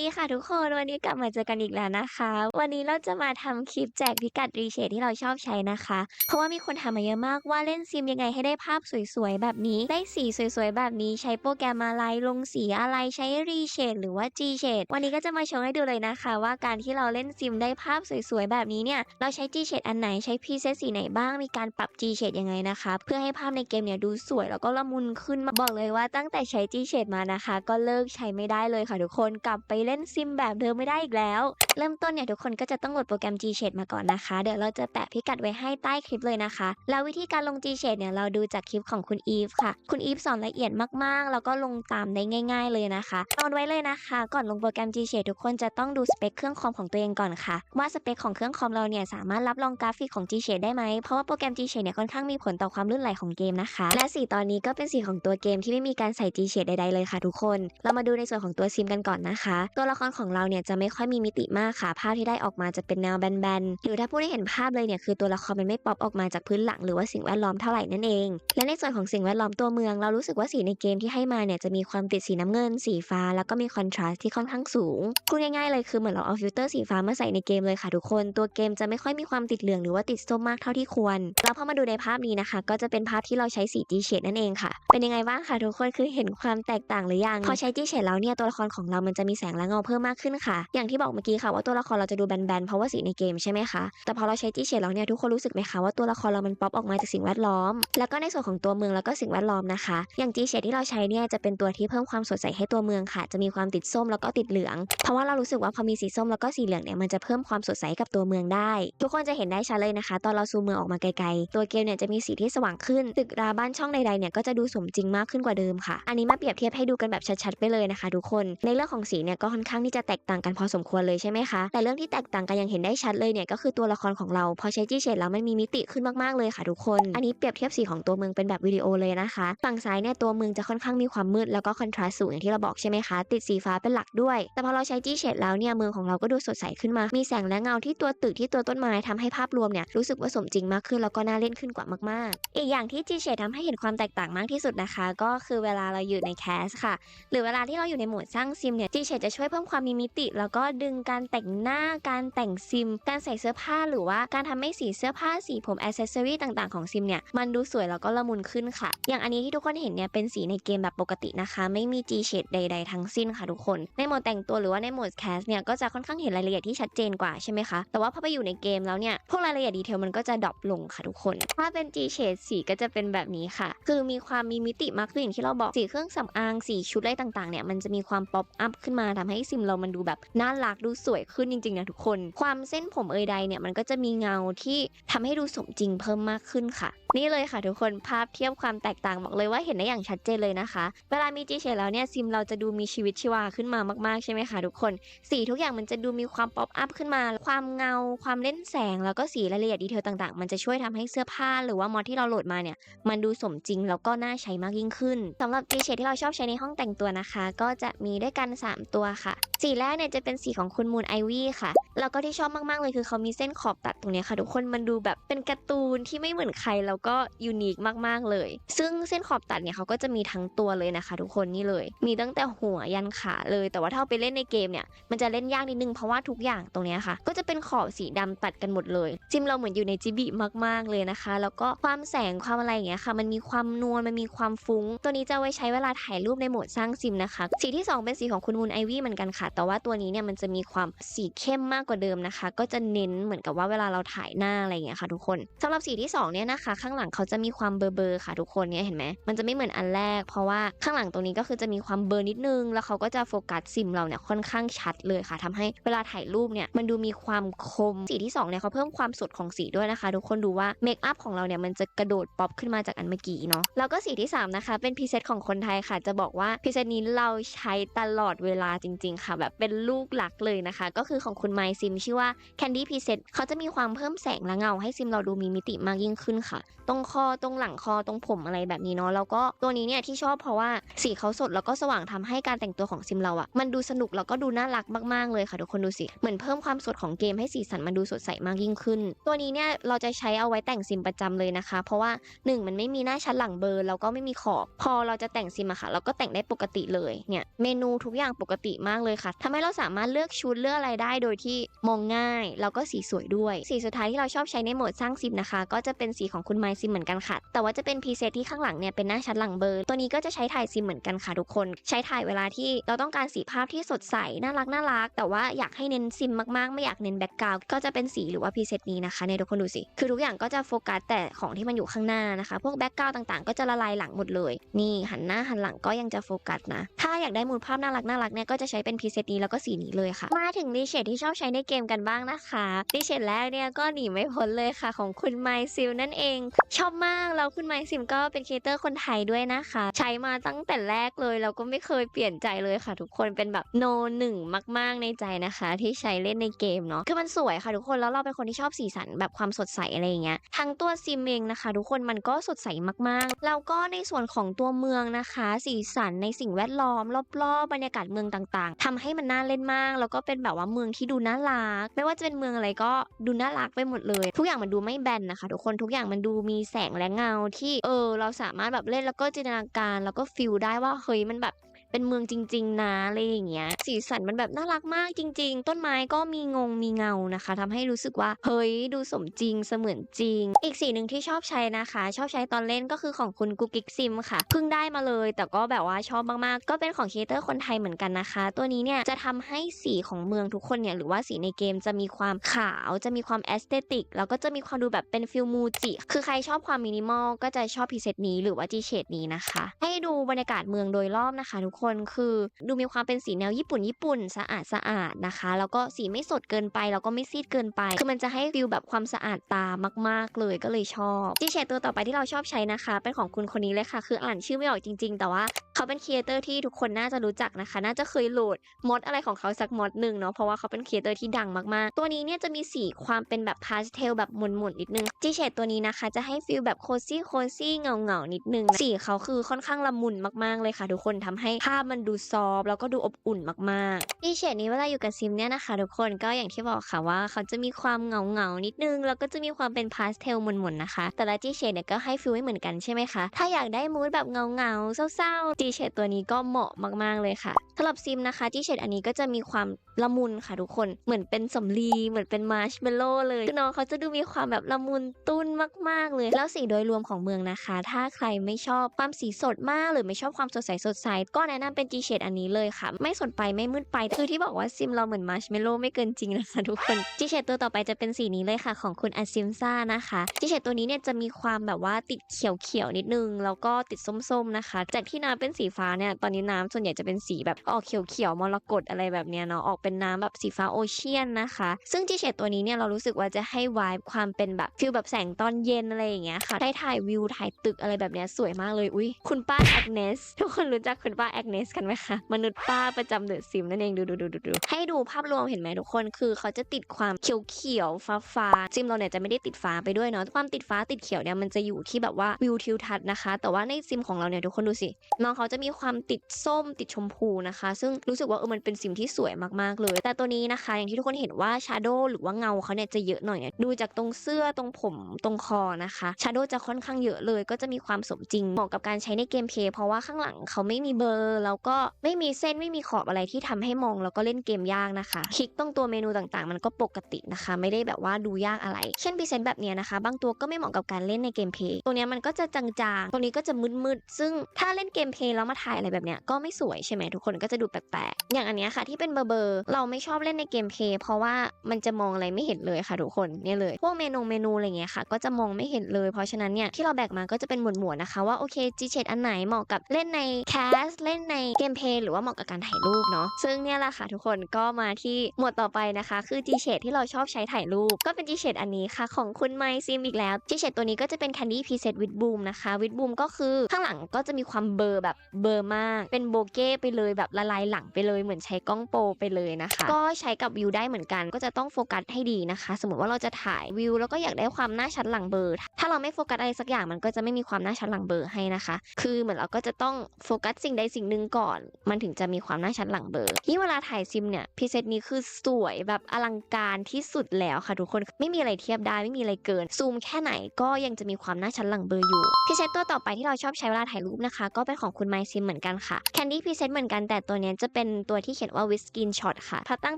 ดีค่ะทุกคน วันนี้กลับมาเจอกันอีกแล้วนะคะ วันนี้เราจะมาทำคลิปแจกพิกัดรีเชดที่เราชอบใช้นะคะ เพราะว่ามีคนถามมาเยอะมากว่าเล่นซิมยังไงให้ได้ภาพสวยๆ แบบนี้ได้สีสวยๆ แบบนี้ใช้โปรแกรมอะไรลงสีอะไรใช้รีเชดหรือว่า G เชดวันนี้ก็จะมาโชว์ให้ดูเลยนะคะ ว่าการที่เราเล่นซิมได้ภาพสวยๆ แบบนี้เนี่ยเราใช้ G เชดอันไหนใช้พีเซตสีไหนบ้างมีการปรับ G เชดยังไงนะคะเพื่อให้ภาพในเกมเนี่ยดูสวยแล้วก็ละมุนขึ้นมาบอกเลยว่าตั้งแต่ใช้ G เชดมานะคะ ก็เลิกใช้ไม่ได้เลยค่ะทุกคนกลับไปเล่นซิมแบบเดิมไม่ได้อีกแล้ว เริ่มต้นเนี่ยทุกคนก็จะต้องโหลดโปรแกรม G Shade มาก่อนนะคะ เดี๋ยวเราจะแปะพิกัดไว้ให้ใต้คลิปเลยนะคะ แล้ววิธีการลง G Shade เนี่ยเราดูจากคลิปของคุณอีฟค่ะ คุณอีฟสอนละเอียดมากๆ แล้วก็ลงตามได้ง่าย ๆ เลยนะคะนอนไว้เลยนะคะ ก่อนลงโปรแกรม G Shade ทุกคนจะต้องดูสเปคเครื่องคอมของตัวเองก่อนค่ะ ว่าสเปคของเครื่องคอมเราเนี่ยสามารถรับรองกราฟิกของ G Shade ได้ไหมเพราะว่าโปรแกรม G Shade เนี่ยค่อนข้างมีผลต่อความลื่นไหลของเกมนะคะ และสีตอนนี้ก็เป็นสีของตัวเกมที่ไม่มีการใส่ G Shade ใดๆเลยค่ะ ทุกคน เรามาดูในส่วนของตัวซิมกันก่อนนะคะตัวละครของเราเนี่ยจะไม่ค่อยมีมิติมากค่ะ ภาพที่ได้ออกมาจะเป็นแนวแบนๆ หรือถ้าผู้ได้เห็นภาพเลยเนี่ยคือตัวละครมันไม่ป๊อปออกมาจากพื้นหลังหรือว่าสิ่งแวดล้อมเท่าไหร่นั่นเอง และในส่วนของสิ่งแวดล้อมตัวเมือง เรารู้สึกว่าสีในเกมที่ให้มาเนี่ยจะมีความติดสีน้ำเงิน สีฟ้า แล้วก็มีคอนทราสต์ที่ค่อนข้างสูงพูดง่ายๆเลยคือเหมือนเราเอาฟิลเตอร์สีฟ้ามาใส่ในเกมเลยค่ะทุกคน ตัวเกมจะไม่ค่อยมีความติดเหลืองหรือว่าติดส้มมากเท่าที่ควร แล้วพอมาดูในภาพนี้นะคะ ก็จะเป็นภาพที่เราใช้สี G shade นั่นเองค่ะ เป็นยังไงบ้างคะทุกคนคือเห็นความแตกต่างหรือยังพอใช้ G shade แล้วเนี่ยตัวละครของเรามันจะมีแสงเงาเพิ่มมากขึ้นค่ะ อย่างที่บอกเมื่อกี้ค่ะว่าตัวละครเราจะดูแบนๆเพราะว่าสีในเกมใช่ไหมคะแต่พอเราใช้ G shade แล้วเนี่ยทุกคนรู้สึกไหมคะว่าตัวละครเรามันป๊อปออกมาจากสิ่งแวดล้อม แล้วก็ในส่วนของตัวเมืองแล้วก็สิ่งแวดล้อมนะคะ อย่าง G shade ที่เราใช้เนี่ยจะเป็นตัวที่เพิ่มความสดใสให้ตัวเมืองค่ะ จะมีความติดส้มแล้วก็ติดเหลือง เพราะว่าเรารู้สึกว่าพอมีสีส้มแล้วก็สีเหลืองเนี่ยมันจะเพิ่มความสดใสกับตัวเมืองได้ ทุกคนจะเห็นได้ชัดเลยนะคะ ตอนเราซูมเมืองออกมาไกลๆ ตัวเกมเนี่ยจะมีสีที่สว่างขึ้น ตึกราบ้านช่องใดๆเนี่ยก็จะดูสมจริงมากขึ้นกว่าเดิมค่ะ อันนี้มาเปรียบเทียบให้ดูกันแบบชัดๆไปเลยนะคะ ทุกคน ในเรื่องของสีเนี่ยก็ค่อนข้างที่จะแตกต่างกันพอสมควรเลยใช่ไหมคะแต่เรื่องที่แตกต่างกันยังเห็นได้ชัดเลยเนี่ยก็คือตัวละครของเราพอใช้จี้เฉดแล้วมันมีมิติขึ้นมากๆเลยค่ะทุกคน อันนี้เปรียบเทียบสีของตัวเมืองเป็นแบบวิดีโอเลยนะคะฝั่งซ้ายเนี่ยตัวเมืองจะค่อนข้างมีความมืดแล้วก็คอนทราสต์สูงอย่างที่เราบอกใช่ไหมคะติดสีฟ้าเป็นหลักด้วย แต่พอเราใช้จี้เฉดแล้วเนี่ยเมืองของเราก็ดูสดใสขึ้นมา มีแสงและเงาที่ตัวตึกที่ตัวต้นไม้ทำให้ภาพรวมเนี่ยรู้สึกว่าสมจริงมากขึ้นแล้วก็น่าเล่นขึ้นกว่ามากๆ อีกอย่างที่จีเฉดทำให้เห็นความแตกต่างมากที่สุดนะคะ ก็คือเวลาเราอยู่ในแคสค่ะ หรือเวลาที่เราอยู่ในโหมดสร้างซิมเนี่ยจีเฉดจะช่วยเพิ่มความมีมิติ แล้วก็ดึงการแต่งหน้าการแต่งซิม การใส่เสื้อผ้าหรือว่าการทำให้สีเสื้อผ้าสีผมอ c เซสซอรี่ต่างๆของซิมเนี่ยมันดูสวยแล้วก็ละมุนขึ้นค่ะ อย่างอันนี้ที่ทุกคนเห็นเนี่ยเป็นสีในเกมแบบปกตินะคะ ไม่มี G shade ใด ๆ ทั้งสิ้นค่ะทุกคน ในโหมดแต่งตัวหรือว่าในโหมดแคสเนี่ยก็จะค่อนข้างเห็นรายละเอียดที่ชัดเจนกว่าใช่ไหมคะแต่ว่าพอไปอยู่ในเกมแล้วเนี่ยพวกรายละเอียดดีเทลมันก็จะดรอปลงค่ะทุกคน ถ้าเป็น G shade สีก็จะเป็นแบบนี้ค่ะ คือมีความมีมิติมากขึ้นอย่างที่เราบอกสีเครื่องสำอางสีชุดอะไรต่างๆเนี่ยมันจะมีความป๊อปอัพขึ้นมาทำให้ซิมเรามันดูแบบน่ารักดูสวยขึ้นจริงๆนะทุกคน ความเส้นผมเอยใดเนี่ยมันก็จะมีเงาที่ทำให้ดูสมจริงเพิ่มมากขึ้นค่ะ นี่เลยค่ะทุกคนภาพเทียบความแตกต่างบอกเลยว่าเห็นได้อย่างชัดเจนเลยนะคะ เวลามี G shade แล้วเนี่ยซิมเราจะดูมีชีวิตชีวาขึ้นมามากๆใช่ไหมคะทุกคน สีทุกอย่างมันจะดูมีความป๊อปอัพขึ้นมา ความเงา ความเล่นแสง แล้วก็สีรายละเอียดดีเทลต่างๆ มันจะช่วยทำให้เสื้อผ้าหรือว่ามอดที่เราโหลดมาเนี่ยมันดูสมจริงแล้วก็น่าใช้มากยิ่งขึ้นสำหรับ G shade ที่เราชอบใช้ในห้องแต่งตัวนะคะ ก็จะมีด้วยกัน 3 ตัวค่ะ สีแรกเนี่ยจะเป็นสีของคุณมูนไอวี่ค่ะ แล้วก็ที่ชอบมากๆเลยคือเขามีเส้นขอบตัดตรงนี้ค่ะ ทุกคนมันดูแบบเป็นการ์ตูนที่ไม่เหมือนใครแล้วก็ยูนิคมากๆเลย ซึ่งเส้นขอบตัดเนี่ยเขาก็จะมีทั้งตัวเลยนะคะ ทุกคนนี่เลย มีตั้งแต่หัวยันขาเลย แต่ว่าถ้าไปเล่นในเกมเนี่ยมันจะเล่นยากนิดนึงเพราะว่าทุกอย่างตรงนี้ค่ะ ก็จะเป็นขอบสีดำตัดกันหมดเลย จิมเราเหมือนอยู่ในจิบิมากๆเลยนะคะ แล้วก็ความแสงความอะไรอย่างเงี้ยค่ะ มันมีความนวลมันมีความฟุ้ง ตัวนี้จะไว้ใช้เวลาถ่ายรูปในโหมดสร้างซิมนะคะ สีที่สองเป็นสีของคุณมูนไอวี่เหมือนกันค่ะ แต่ว่าตัวนี้เนี่ยมันจะมีความสีเข้มมากกว่าเดิมนะคะ ก็จะเน้นเหมือนกับว่าเวลาเราถ่ายหน้าอะไรอย่างเงี้ยค่ะทุกคนสำหรับสีที่สองเนี่ยนะคะ ข้างหลังเขาจะมีความเบอร์เบอร์ค่ะทุกคนเนี่ยเห็นไหมมันจะไม่เหมือนอันแรก เพราะว่าข้างหลังตรงนี้ก็คือจะมีความเบอร์นิดนึง แล้วเขาก็จะโฟกัสซิมเราเนี่ยค่อนข้างชัดเลยค่ะทำให้เวลาถ่ายรูปเนี่ยมันดูมีความคมสีที่สองเนี่ยเขาเพิ่มความสดของสีด้วยนะคะ ทุกคนดูว่าเมคอัพของเราเนี่ยมันจะกระโดดป๊อปขึ้นมาจากอันเมื่อกี้เนาะแล้วก็สีที่สามนะคะเป็นพรีเซตของคนไทยค่ะ จะบอกว่าพรีเซตนี้เราใช้ตลอดเวลาจริง ๆ ค่ะ แบบเป็นลูกหลักเลยนะคะ ก็คือของคุณไมซิมชื่อว่า Candy Preset เขาจะมีความเพิ่มแสงและเงาให้ซิมเราดูมีมิติมากยิ่งขึ้นค่ะ ตรงคอตรงหลังคอตรงผมอะไรแบบนี้เนาะแล้วก็ตัวนี้เนี่ยที่ชอบเพราะว่าสีเขาสดแล้วก็สว่างทำให้การแต่งตัวของซิมเราอะมันดูสนุกแล้วก็ดูน่ารักมากๆเลยค่ะทุกคนดูสิเหมือนเพิ่มความสดของเกมให้สีสันมันดูสดใสมากยิ่งขึ้น ตัวนี้เนี่ยเราจะใช้เอาไว้แต่งซิมประจำเลยนะคะ เพราะว่าหนึ่งมันไม่มีหน้าชั้นหลังเบอร์แล้วก็ไม่มีขอบ พอเราจะแต่งซิมอะค่ะ เราก็แต่งได้ปกติเลยเนี่ยเมนูทุกอย่างปกติมากเลยค่ะทำให้เราสามารถเลือกชุดเลือกอะไรได้โดยที่มองง่าย แล้วก็สีสวยด้วย สีสุดท้ายที่เราชอบใช้ในโหมดสร้างซิมนะคะ ก็จะเป็นสีของคุณไมซิมเหมือนกันค่ะ แต่ว่าจะเป็นพีเซตที่ข้างหลังเนี่ยเป็นหน้าชัดหลังเบอร์ ตัวนี้ก็จะใช้ถ่ายซิมเหมือนกันค่ะทุกคน ใช้ถ่ายเวลาที่เราต้องการสีภาพที่สดใสน่ารักน่ารัก แต่ว่าอยากให้เน้นซิมมากๆ ไม่อยากเน้นแบ็กกราวด์ก็จะเป็นสีหรือว่าพีเซตนี้นะคะเนี่ยทุกคนดูสิ คือทุกอย่างก็จะโฟกัสแต่ของที่มันอยู่ข้างหน้านะคะ พวกแบ็กกราวด์ต่างๆ ก็จะละลายหลังหมดเลย นี่หันหน้าหันหลังก็ยังจะโฟกัสนะ ถ้าอยากได้มูลภาพน่ารักน่ารักเนี่ยก็จะใช้เป็นพรีเซตนี้แล้วก็สีนี้เลยค่ะ มาถึงรีเชดที่ชอบใช้ในเกมกันบ้างนะคะรีเชดแรกเนี่ยก็หนีไม่พ้นเลยค่ะ ของคุณไมซิลนั่นเอง ชอบมากแล้วคุณไมซิมก็เป็นครีเอเตอร์คนไทยด้วยนะคะ ใช้มาตั้งแต่แรกเลยเราก็ไม่เคยเปลี่ยนใจเลยค่ะ ทุกคนเป็นแบบโนหนึ่งมาก ๆในใจนะคะ ที่ใช้เล่นในเกมเนาะคือมันสวยค่ะทุกคนแล้วเราเป็นคนที่ชอบสีสันแบบความสดใสอะไรอย่างเงี้ยทั้งตัวซิมเองนะคะ ทุกคนมันก็สดใสมากๆแล้วก็ในส่วนของตัวเมืองนะคะ สีสันในสิ่งแวดล้อม รอบๆบรรยากาศเมืองต่างๆทำให้มันน่าเล่นมาก แล้วก็เป็นแบบว่าเมืองที่ดูน่ารัก ไม่ว่าจะเป็นเมืองอะไรก็ดูน่ารักไปหมดเลย ทุกอย่างมันดูไม่แบนนะคะ ทุกคนทุกอย่างมันดูมีแสงและเงาที่เออ เราสามารถแบบเล่นแล้วก็จินตนาการ แล้วก็ฟิลได้ว่าเฮ้ยมันแบบ เป็นเมืองจริง ๆ นะอะไรอย่างเงี้ย สีสันมันแบบน่ารักมากจริง ๆ ต้นไม้ก็มีงงมีเงานะคะทำให้รู้สึกว่าเฮ้ยดูสมจริงเสมือนจริง อีกสีหนึ่งที่ชอบใช้นะคะ ชอบใช้ตอนเล่นก็คือของคุณกุ๊กกิ๊กซิมค่ะเพิ่งได้มาเลย แต่ก็แบบว่าชอบมากๆ ก็เป็นของครีเอเตอร์คนไทยเหมือนกันนะคะ ตัวนี้เนี่ยจะทำให้สีของเมืองทุกคนเนี่ยหรือว่าสีในเกมจะมีความขาวจะมีความแอสเตติกแล้วก็จะมีความดูแบบเป็นฟิลมูจิคือใครชอบความมินิมอลก็จะชอบพรีเซตนี้หรือว่าจีเชดนี้นะคะ ให้ดูบรรยากาศเมืองโดยรอบนะคะทุกคนคือ ดูมีความเป็นสีแนวญี่ปุ่นญี่ปุ่นสะอาดสะอาดนะคะ แล้วก็สีไม่สดเกินไปแล้วก็ไม่ซีดเกินไป คือมันจะให้ฟิลแบบความสะอาดตามาก ๆเลยก็เลยชอบจีเชดตัวต่อไปที่เราชอบใช้นะคะ เป็นของคุณคนนี้เลยค่ะ คืออ่านชื่อไม่ออกจริง ๆ แต่ว่า เขาเป็นครีเอเตอร์ที่ทุกคนน่าจะรู้จักนะคะ น่าจะเคยโหลดมดอะไรของเขาสักมดหนึ่งเนาะเพราะว่าเขาเป็นครีเอเตอร์ที่ดังมากๆ ตัวนี้เนี่ยจะมีสีความเป็นแบบพาสเทลแบบหม่นๆนิดนึงจีเชดตัวนี้นะคะ จะให้ฟิลแบบโคซี่โคซี่เงาเงานิดนึงสีเขาคือค่อนข้างละมุนมากๆเลยค่ะ ทุกคนทำให้ภาพมันดูซอฟแล้วก็ดูอบอุ่นมากๆจีเชดนี้เวลาอยู่กับซิมเนี่ยนะคะ ทุกคนก็อย่างที่บอกค่ะว่า เขาจะมีความเงาเงานิดนึง แล้วก็จะมีความเป็นพาสเทลหม่นๆนะคะ แต่ละจีเชดเนี่ยก็ให้ฟิลไม่เหมือนกันใช่ไหมคะถ้าอยากได้มูดแบบเงาเงาเศร้าๆจเฉดตัวนี้ก็เหมาะมากๆเลยค่ะสำหรับซิมนะคะ ที่เฉดอันนี้ก็จะมีความ ละมุนค่ะทุกคนเหมือนเป็นสำลีเหมือนเป็นมาร์ชเมลโล่เลยคือน้องเขาจะดูมีความแบบละมุนตุ้นมาก ๆ เลย แล้วสีโดยรวมของเมืองนะคะ ถ้าใครไม่ชอบความสีสดมาก หรือไม่ชอบความสดใสสดใสก็แนะนำเป็นจีเชดอันนี้เลยค่ะ ไม่สดไปไม่มืดไปคือที่บอกว่าซิมเราเหมือนมาร์ชเมลโล่ไม่เกินจริงนะคะทุกคนจีเชดตัวต่อไปจะเป็นสีนี้เลยค่ะ ของคุณอาซิมซ่านะคะจีเชดตัวนี้เนี่ยจะมีความแบบว่าติดเขียวๆนิดนึง แล้วก็ติดส้มๆนะคะจากที่น้ำเป็นสีฟ้าเนี่ยตอนนี้น้ำส่วนใหญ่จะเป็นสีแบบออกเขียวๆมรกตอะไรแบบเนี้ยเนาะออกเป็นน้ำแบบสีฟ้าโอเชียนนะคะ ซึ่งจีเชดตัวนี้เนี่ยเรารู้สึกว่าจะให้วายความเป็นแบบฟิลแบบแสงตอนเย็นอะไรอย่างเงี้ยค่ะได้ถ่ายวิวถ่ายตึกอะไรแบบเนี้ยสวยมากเลยอุ้ยคุณป้าแอกเนสทุกคนรู้จักคุณป้าแอกเนสกันไหมคะมนุษย์ป้าประจำเดอะซิมนั่นเองดูดูดูดูดูให้ดูภาพรวมเห็นไหมทุกคนคือเขาจะติดความเขียวเขียวฟ้าฟ้าซิมเราเนี่ยจะไม่ได้ติดฟ้าไปด้วยเนาะความติดฟ้าติดเขียวเนี่ยมันจะอยู่ที่แบบว่าวิวทิวทัศน์นะคะ แต่ว่าในซิมของเราเนี่ยทุกคนดูสิน้องเขาจะมีความติดส้มติดชมพูนะคะ ซึ่งรู้สึกว่าเออมันเป็นซิมที่สวยมากเลย แต่ตัวนี้นะคะ อย่างที่ทุกคนเห็นว่าชาโดว์หรือว่าเงาเขาเนี่ยจะเยอะหน่อยเนี่ยดูจากตรงเสื้อตรงผมตรงคอนะคะชาโดว์จะค่อนข้างเยอะเลย ก็จะมีความสมจริงเหมาะกับการใช้ในเกมเพย์เพราะว่าข้างหลังเขาไม่มีเบอร์แล้วก็ไม่มีเส้นไม่มีขอบอะไรที่ทำให้มองแล้วก็เล่นเกมยากนะคะคลิกตรงตัวเมนูต่างๆ มันก็ปกตินะคะ ไม่ได้แบบว่าดูยากอะไร เช่นพรีเซนต์แบบนี้นะคะ บางตัวก็ไม่เหมาะกับการเล่นในเกมเพย์ตัวเนี้ยมันก็จะจางๆตรงนี้ก็จะมืดๆซึ่งถ้าเล่นเกมเพย์แล้วมาถ่ายอะไรแบบเนี้ยก็ไม่สวยใช่ไหมทุกคนก็จะดูแปลกๆอย่างอันเนี้ยค่ะที่เป็นเบอร์เบอร์เราไม่ชอบเล่นในเกมเพย์เพราะว่ามันจะมองอะไรไม่เห็นเลยค่ะทุกคนเนี่ยเลยพวกเมนูเมนูอะไรเงี้ยค่ะ ก็จะมองไม่เห็นเลยเพราะฉะนั้นเนี่ยที่เราแบกมาก็จะเป็นหมวดๆนะคะว่าโอเคจีเชดอันไหนเหมาะกับเล่นในแคสเล่นในเกมเพย์หรือว่าเหมาะกับการถ่ายรูปเนาะซึ่งเนี่ยแหละค่ะทุกคนก็มาที่หมวดต่อไปนะคะ คือจีเชดที่เราชอบใช้ถ่ายรูป ก็เป็นจีเชดอันนี้ค่ะ ของคุณไมซิมอีกแล้วจีเชดตัวนี้ก็จะเป็น Candy Preset with Boom นะคะวิดบูมก็คือข้างหลังก็จะมีความเบลอร์แบบเบลอร์มาก เป็นโบเก้ไปเลยแบบละลายหลังไปเลยเหมือนใช้กล้องโปรไปเลยนะคะ ก็ใช้กับวิวได้เหมือนกัน ก็จะต้องโฟกัสให้ดีนะคะ สมมติว่าเราจะถ่ายวิวแล้วก็อยากได้ความหน้าชัดหลังเบอร์ ถ้าเราไม่โฟกัสอะไรสักอย่างมันก็จะไม่มีความหน้าชัดหลังเบอร์ให้นะคะ คือเหมือนเราก็จะต้องโฟกัสสิ่งใดสิ่งหนึ่งก่อน มันถึงจะมีความหน้าชัดหลังเบอร์ที่เวลาถ่ายซิมเนี่ยพรีเซตนี้คือสวยแบบอลังการที่สุดแล้วค่ะทุกคนไม่มีอะไรเทียบได้ไม่มีอะไรเกินซูมแค่ไหนก็ยังจะมีความหน้าชัดหลังเบลออยู่พรีเซตตัวต่อไปที่เราชอบใช้เวลาถ่ายรูปนะคะ ก็เป็นของคุณไมซิมเหมือนกันค่ะแคนดี้พรีเซตเหมือนกันแต่ตัวนี้จะเป็นตัวที่เขียนว่า with skin shot ค่ะพอตั้ง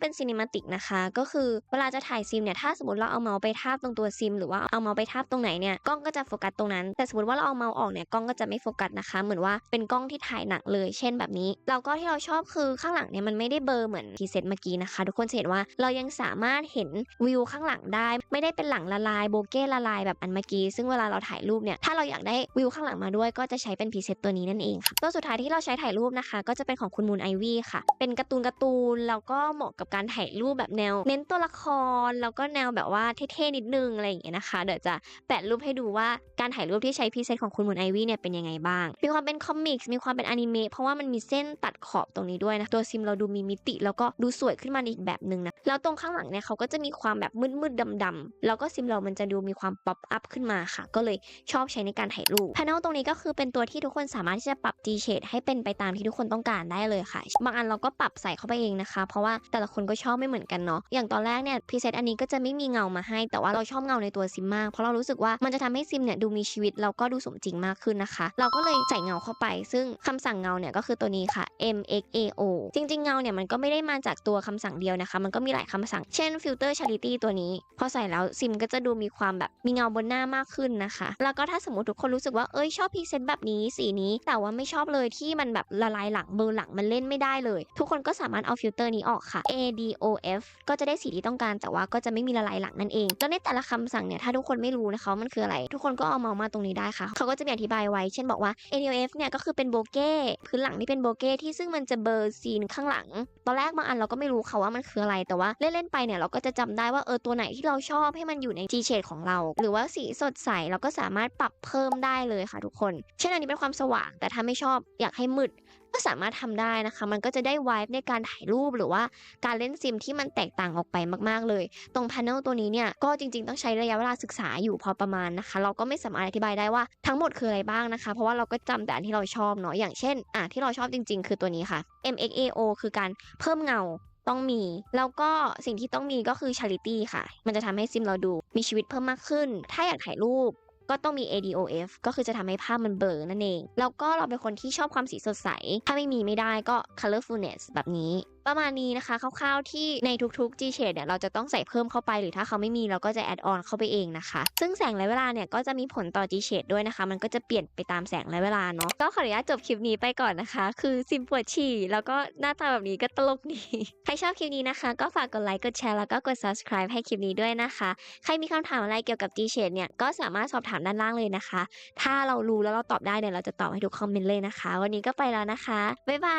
เป็น cinematic นะคะ ก็คือเวลาจะถ่ายซิมเนี่ยถ้าสมมติเราเอาเมาส์ไปทาบตรงตัวซิม หรือว่าเอาเมาส์ไปทาบตรงไหนเนี่ยกล้องก็จะโฟกัสตรงนั้น แต่สมมติว่าเราเอาเมาส์ออกเนี่ยกล้องก็จะไม่โฟกัสนะคะ เหมือนว่าเป็นกล้องที่ถ่ายหนักเลย เช่นแบบนี้แล้วก็ที่เราชอบคือข้างหลังเนี่ยมันไม่ได้เบลอเหมือนพรีเซตเมื่อกี้นะคะ ทุกคนจะเห็นว่าเรายังสามารถเห็นวิวข้างหลังได้ ไม่ได้เป็นหลังละลายโบเก้ละลายแบบอันเมื่อกี้ซึ่งเวลาเราถ่ายรูปเนี่ยถ้าเราอยากได้วิวข้างหลังมาด้วยก็จะใช้เป็นพรีเซตตัวนี้นั่นเองค่ะตัวสุดท้ายที่เราใช้ถ่ายรูปนะคะ ก็จะเป็นของคุณมูนไอวี่ค่ะ เป็นการ์ตูนการ์ตูนแล้วก็เหมาะกับการถ่ายรูปแบบแนว เน้นตัวละครแล้วก็แนวแบบว่าเท่ๆนิดนึงอะไรอย่างเงี้ยนะคะเดี๋ยวจะแปะรูปให้ดูว่าการถ่ายรูปที่ใช้พรีเซตของคุณมูนไอวี่เนี่ยเป็นยังไงบ้าง มีความเป็นคอมิกส์มีความเป็นอนิเมะเพราะว่ามันมีเส้นตัดขอบตรงนี้ด้วยนะตัวซิมเราดูมีมิติ แล้วก็ดูสวยขึ้นมาอีกแบบหนึ่งนะแล้วตรงข้างหลังเนี่ยเขาก็จะมีความแบบมืดๆดำๆแล้วก็ซิมเรามันจะดูมีความป๊อปอัพขึ้นมาค่ะ ก็เลยชอบใช้ในการถ่ายรูป p พ n e l ตรงนี้ก็คือเป็นตัวที่ทุกคนสามารถที่จะปรับ G shade ให้เป็นไปตามที่ทุกคนต้องการได้เลยค่ะ บางอันเราก็ปรับใส่เข้าไปเองนะคะเพราะว่าแต่ละคนก็ชอบไม่เหมือนกันเนาะอย่างตอนแรกเนี่ยพรีเซตอันนี้ก็จะไม่มีเงามาให้ แต่ว่าเราชอบเงาในตัวซิมมากเพราะเรารู้สึกว่ามันจะทำให้ซิมเนี่ยดูมีชีวิตแล้วก็ดูสมจริงมากขึ้นนะคะ เราก็เลยใส่เงาเข้าไป ซึ่งคำสั่งเงาเนี่ยก็คือตัวนี้ค่ะ MXAO จริงๆเงาเนี่ยมันก็ไม่ได้มาจากตัวคำสั่งเดียวนะคะ มันก็มีหลายคำสั่งเช่น filter charity ตัวนี้ พอใส่แล้วซิมก็จะดูมีความแบบมีเงาบนหน้ามากขึ้นนะคะ แล้วก็ถ้าสมมติทุกคนรู้สึกว่าเอ้ยชอบพรีเซนต์แบบนี้สีนี้ แต่ว่าไม่ชอบเลยที่มันแบบละลายหลังเบอร์หลังมันเล่นไม่ได้เลย ทุกคนก็สามารถเอาฟิลเตอร์นี้ออกค่ะ ADOF ก็จะได้สีที่ต้องการแต่ว่าก็จะไม่มีละลายหลังนั่นเองแล้วในแต่ละคำสั่งเนี่ยถ้าทุกคนไม่รู้นะคะมันคืออะไร ทุกคนก็เอาเมาส์มาตรงนี้ได้ค่ะ เขาก็จะมีอธิบายไว้ เช่นบอกว่า ADOF เนี่ยก็คือเป็นโบเก้พื้นหลังที่เป็นโบเก้ที่ซึ่งมันจะเบลอร์ซีนข้างหลัง ตอนแรกบางอันเราก็ไม่รู้ค่ะว่ามันคืออะไรแต่ว่าเล่นๆไปเนี่ยเราก็จะจำได้ว่าเออตัวไหนที่เราชอบให้มันอยู่ใน G shade ของเรา หรือว่าสีสดใสเราก็สามารถปรับเพิ่มได้เลยค่ะทุกคน เช่นอันนี้เป็นความสว่าง แต่ถ้าไม่ชอบอยากให้มืด ก็สามารถทำได้นะคะ มันก็จะได้วายในการถ่ายรูปหรือว่าการเล่นซิมที่มันแตกต่างออกไปมากๆเลย ตรง panel ตัวนี้เนี่ยก็จริงๆ ต้องใช้ระยะเวลาศึกษาอยู่พอประมาณนะคะ เราก็ไม่สามารถอธิบายได้ว่าทั้งหมดคืออะไรบ้างนะคะ เพราะว่าเราก็จำแต่อันที่เราชอบเนาะอย่างเช่นอะที่เราชอบจริง ๆ คือตัวนี้ค่ะ MXAO คือการเพิ่มเงาต้องมี แล้วก็สิ่งที่ต้องมีก็คือ charity ค่ะ มันจะทำให้ซิมเราดูมีชีวิตเพิ่มมากขึ้น ถ้าอยากถ่ายรูป ก็ต้องมี ADOF ก็คือจะทำให้ภาพมันเบลอนั่นเอง แล้วก็เราเป็นคนที่ชอบความสีสดใส ถ้าไม่มีไม่ได้ก็ colorfulness แบบนี้ ประมาณนี้นะคะคร่าวๆที่ในทุกๆ G shade เนี่ยเราจะต้องใส่เพิ่มเข้าไปหรือถ้าเขาไม่มีเราก็จะ add on เข้าไปเองนะคะ ซึ่งแสงและเวลาเนี่ยก็จะมีผลต่อ G shade ด้วยนะคะ มันก็จะเปลี่ยนไปตามแสงและเวลาเนาะก็ขออนุญาตจบคลิปนี้ไปก่อนนะคะ คือซิมปวดฉี่แล้วก็หน้าตาแบบนี้ก็ตลกดีใครชอบคลิปนี้นะคะ ก็ฝากกดไลค์กดแชร์แล้วก็กด subscribe ให้คลิปนี้ด้วยนะคะ ใครมีคำถามอะไรเกี่ยวกับ G shade เนี่ยก็สามารถสอบถามด้านล่างเลยนะคะ ถ้าเรารู้แล้วเราตอบได้เนี่ยเราจะตอบให้ทุกคอมเมนต์เลยนะคะ วันนี้ก็ไปแล้วนะคะบ๊ายบา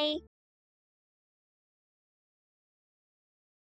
ย